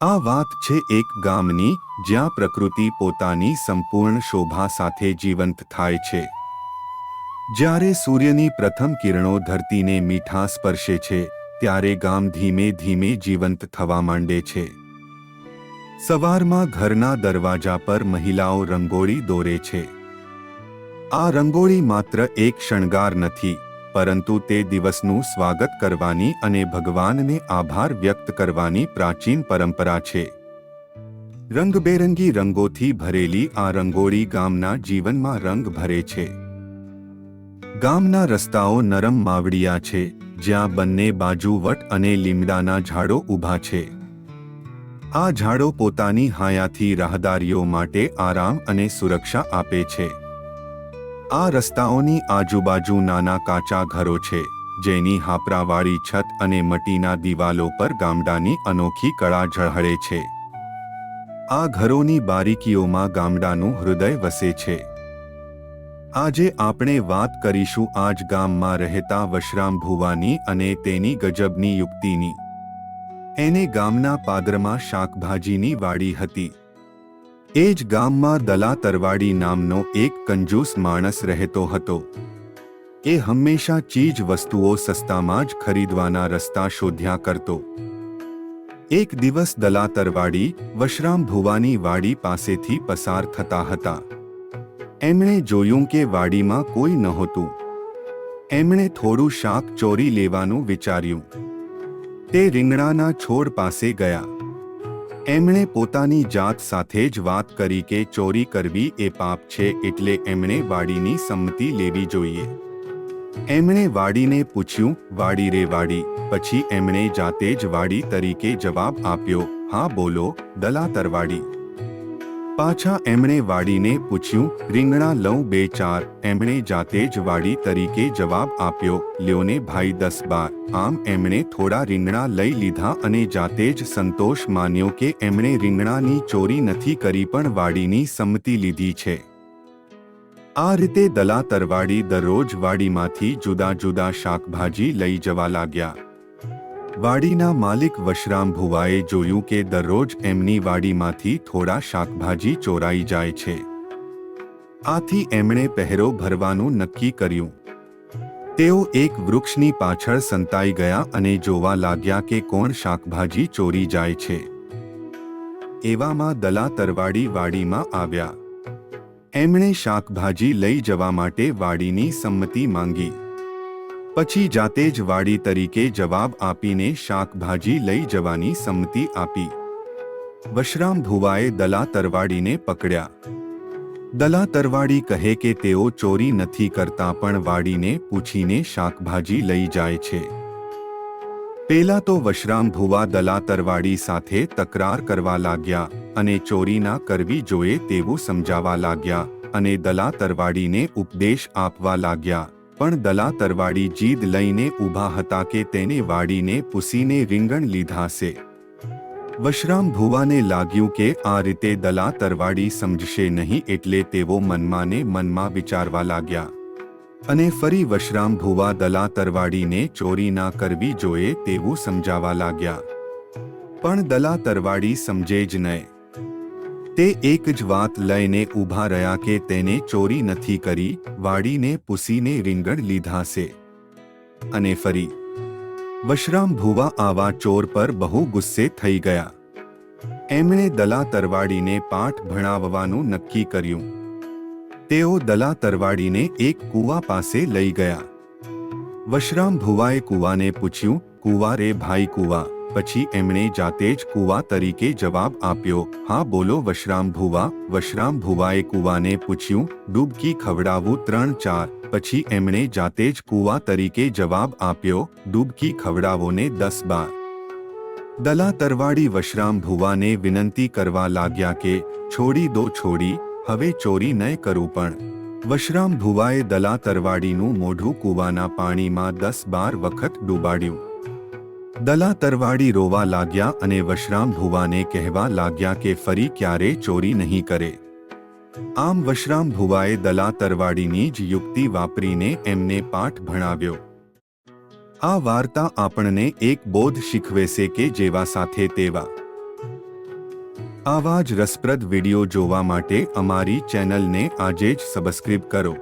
આ વાત છે એક ગામની જ્યાં પ્રકૃતિ પોતાની સંપૂર્ણ શોભા સાથે જીવંત થાય છે. જ્યારે સૂર્યની પ્રથમ કિરણો ધરતીને મીઠા સ્પર્શે છે, ત્યારે ગામ ધીમે ધીમે જીવંત થવા માંડે છે. સવારમાં ઘરના દરવાજા પર મહિલાઓ રંગોળી દોરે છે. આ રંગોળી માત્ર એક શણગાર નથી પરંતુ તે દિવસનું સ્વાગત કરવાની અને ભગવાનને આભાર વ્યક્ત કરવાની પ્રાચીન પરંપરા છે. રંગબેરંગી રંગોથી ભરેલી આ રંગોળી ગામના જીવનમાં રંગ ભરે છે. ગામના રસ્તાઓ નરમ માવડિયા છે, જ્યાં બંને બાજુ વટ અને લીમડાના ઝાડો ઊભા છે. આ ઝાડો પોતાની હાયાથી રાહદારીઓ માટે આરામ અને સુરક્ષા આપે છે. આ રસ્તાઓની આજુબાજુ નાના કાચા ઘરો છે, જેની હાપરાવાળી છત અને મટીના દિવાલો પર ગામડાની અનોખી કળા ઝળહળે છે. આ ઘરોની બારીકીઓમાં ગામડાનું હૃદય વસે છે. આજે આપણે વાત કરીશું આજ ગામમાં રહેતા વશરામ ભુવાની અને તેની ગજબની યુક્તિની. એને ગામના પાદરમાં શાકભાજીની વાડી હતી. એ જ ગામમાં દલા તરવાડી નામનો એક કંજૂસ માણસ રહેતો હતો. એ હંમેશા ચીજ વસ્તુઓ સસ્તામાં જ ખરીદવાના રસ્તા શોધ્યા કરતો. એક દિવસ દલા તરવાડી વશરામ ભુવાની વાડી પાસેથી પસાર થતા હતા. એમણે જોયું કે વાડીમાં કોઈ નહોતું. એમણે થોડું શાક ચોરી લેવાનું વિચાર્યું. તે રીંગણાના છોડ પાસે ગયા. એમણે પોતાની જાત સાથે જ વાત કરી કે ચોરી કરવી એ પાપ છે એટલે એમણે વાડીની સંમતિ લેવી જોઈએ. એમણે વાડીને પૂછ્યું, વાડી રે વાડી. પછી એમણે જાતે જ વાડી તરીકે જવાબ આપ્યો, હા, બોલો દલા તરવાડી પાછા એમણે વાડીને પૂછ્યું, રીંગણા લઉં બે ચાર. એમણે જાતે જ વાડી તરીકે જવાબ આપ્યો, લ્યોને ભાઈ દસ બાર. આમ એમણે થોડા રીંગણા લઈ લીધા અને જાતે જ સંતોષ માન્યો કે એમણે રીંગણાની ચોરી નથી કરી પણ વાડીની સંમતિ લીધી છે. આ રીતે દલા તરવાડી દરરોજ વાડીમાંથી જુદા જુદા શાકભાજી લઈ જવા લાગ્યા. વાડીના માલિક વશરામ ભુવાએ જોયું કે દરરોજ એમની વાડીમાંથી થોડા શાકભાજી ચોરાઈ જાય છે. આથી એમણે પહેરો ભરવાનું નક્કી કર્યું. તેઓ એક વૃક્ષની પાછળ સંતાઈ ગયા અને જોવા લાગ્યા કે કોણ શાકભાજી ચોરી જાય છે. એવામાં દલા તરવાડી વાડીમાં આવ્યા. એમણે શાકભાજી લઈ જવા માટે વાડીની સંમતિ માંગી. પછી જાતે જ વાડી તરીકે જવાબ આપીને શાકભાજી લઈ જવાની સંમતિ આપી. વશરામ ભુવાએ દલા તરવાડીને પકડ્યા. દલા તરવાડી કહે કે તેઓ ચોરી નથી કરતા પણ વાડીને પૂછીને શાકભાજી લઈ જાય છે. પેલા તો વશરામ ભુવા દલા તરવાડી સાથે તકરાર કરવા લાગ્યા અને ચોરી ના કરવી જોઈએ તેવું સમજાવા લાગ્યા અને દલા તરવાડીને ઉપદેશ આપવા લાગ્યા. પણ દલા તરવાડી જીદ લઈને ઊભા હતા કે તેને વાડીને પૂસીને રીંગણ લીધા છે વશરામ ભુવાને લાગ્યું કે આ રીતે દલા તરવાડી સમજશે નહીં એટલે તેઓ મનમાંને મનમાં વિચારવા લાગ્યા. અને ફરી વશરામ ભુવા દલા તરવાડીને ચોરી ના કરવી જોઈએ તેવું સમજાવા લાગ્યા. પણ દલા તરવાડી સમજે જ નહીં. તે એક જ વાત લઈને ઊભા રહ્યા કે તેને ચોરી નથી કરી, વાડીને પૂસીને રીંગણ લીધા છે. અને ફરી, વશરામ ભુવા આવા ચોર પર બહુ ગુસ્સે થઈ ગયા. એમણે દલા તરવાડીને પાઠ ભણાવવાનું નક્કી કર્યું. તેઓ દલા તરવાડીને એક કૂવા પાસે લઈ ગયા. વશરામ ભુવાએ કૂવાને પૂછ્યું, કૂવા રે ભાઈ કૂવા પછી એમણે જાતે જ કુવા તરીકે જવાબ આપ્યો, હા, બોલો, વશરામ ભુવા. વશરામ ભુવાએ કુવાને પૂછ્યું ડૂબકી ખવડાવું ત્રણ ચાર. પછી એમણે જાતે જ કુવા તરીકે જવાબ આપ્યો ડૂબકી ખવડાવોને દસ બાર. દલા તરવાડી વશરામ ભુવાને વિનંતી કરવા લાગ્યા કે, છોડી દો, છોડી, હવે ચોરી ન કરું પણ. વશરામ ભુવાએ દલા તરવાડીનું મોઢું કૂવાના પાણીમાં દસ બાર વખત ડૂબાડ્યું. દલા તરવાડી રોવા લાગ્યા અને વશરામ ભુવાને કહેવા લાગ્યા કે ફરી ક્યારે ચોરી નહીં કરે. આમ વશરામ ભુવાએ દલા તરવાડીની જ યુક્તિ વાપરીને એમને પાઠ ભણાવ્યો. આ વાર્તા આપણને એક બોધ શીખવે છે કે જેવા સાથે તેવા. આવા જ રસપ્રદ વિડિયો જોવા માટે અમારી ચેનલને આજે જ સબસ્ક્રાઇબ કરો.